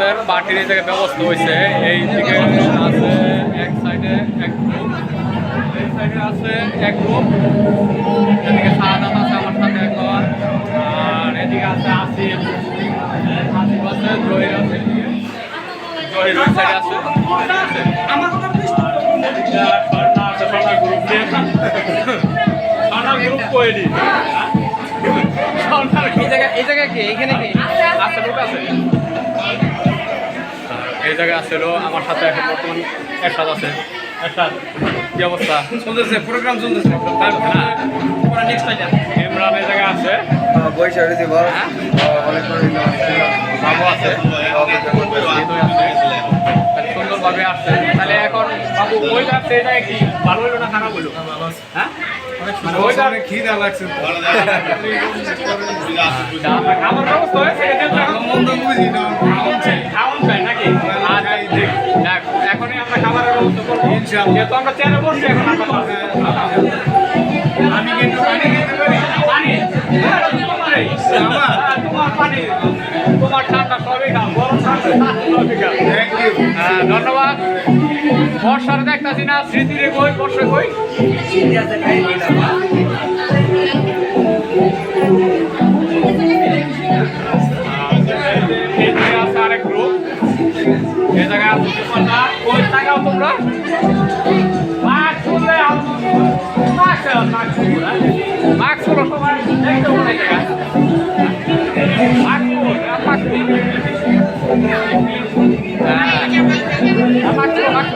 আমাদের পার্টির এই জায়গায় ব্যবস্থা হয়েছে। এই দিকে আছে এক সাইডে এক রুম এই সাইডে আছে এক রুম এদিকে সাদাত আছে আমার সাথে এখন আর এদিকে আছে আসিফ। আসিফ আছে জহির আছে। জহির ওই সাইডে আছে। গ্রুপ গ্রুপ এই জায়গা এই জায়গা কি? এখানে কি? আছে লোক আছে? এই জায়গায় আসছিল আমার সাথে এখন বর্তমান এরশাদ আছে। এরশাদ কি অবস্থা? চলতেছে প্রোগ্রাম চলতেছে। হ্যাঁ ইমরান এই জায়গায় আছে? বল হ্যাঁ? বাবু আছে? তাহলে সুন্দরভাবে আসছে। তাহলে এখন বাবু ওই যাচ্ছে এটা কি? ভালো হইল না খারাপ হইল? হ্যাঁ খিদা লাগছে। খাবার ব্যবস্থা হয়েছে? এখনই আমরা খাবারের ব্যবস্থা করব। যেহেতু আমরা চেয়ারে বসছি এখন আমরা আমি কিন্তু পানি খেতে পারি। পানি? হ্যাঁ, তোমার পানি। হ্যাঁ, তোমার ঠান্ডা সবই খাও গরম ঠান্ডা সবই খাও। থ্যাংক ইউ হ্যাঁ ধন্যবাদ। বর্ষার দেখতাছি না স্মৃতিরে কই বর্ষা কই? আছে আরেক গ্রুপ এই জায়গায় কই টাকাও তোমরা মাছ মাছ মাছ মাছ জায়গা। মাছ মাছ হ্যাঁ মাছ তুলো, মাছ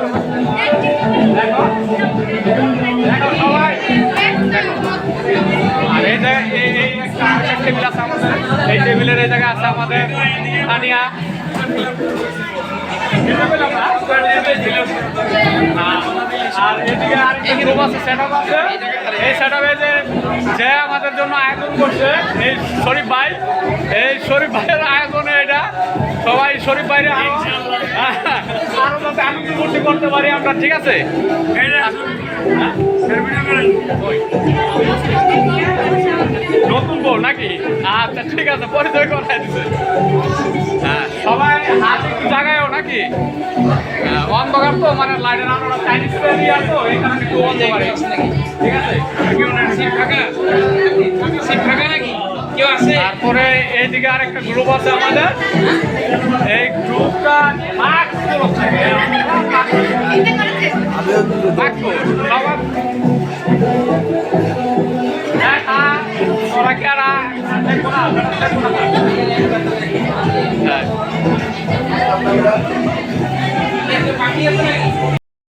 এই এই এই একটা টেবিল আছে আমাদের। এই টেবিলের এই জায়গায় আছে আমাদের তানিয়া আর এদিকে আরেকটা গ্রুপ আছে সেটআপ আছে। এই সেটআপে যে যে আমাদের জন্য আয়োজন করছে এই শরীফ ভাই এই শরীফ ভাইয়ের আয়োজনে এটা। সবাই শরীফ ভাইরে আরও আরও যাতে আনন্দ করতে করতে পারি আমরা ঠিক আছে? হ্যাঁ? নতুন বউ নাকি? আচ্ছা ঠিক আছে পরিচয় করাই দিছে অন্ধকার তো মানে লাইটের আলোটা চাইনিজ এরিয়া তো এই কারণে একটু অন্ধকার ঠিক আছে? সিট ফাঁকা সিট ফাঁকা নাকি? কেউ আছে? তারপরে এইদিকে আরেকটা গ্রুপ আছে আমাদের। এই গ্রুপটা সবার দেখা ওরা কারা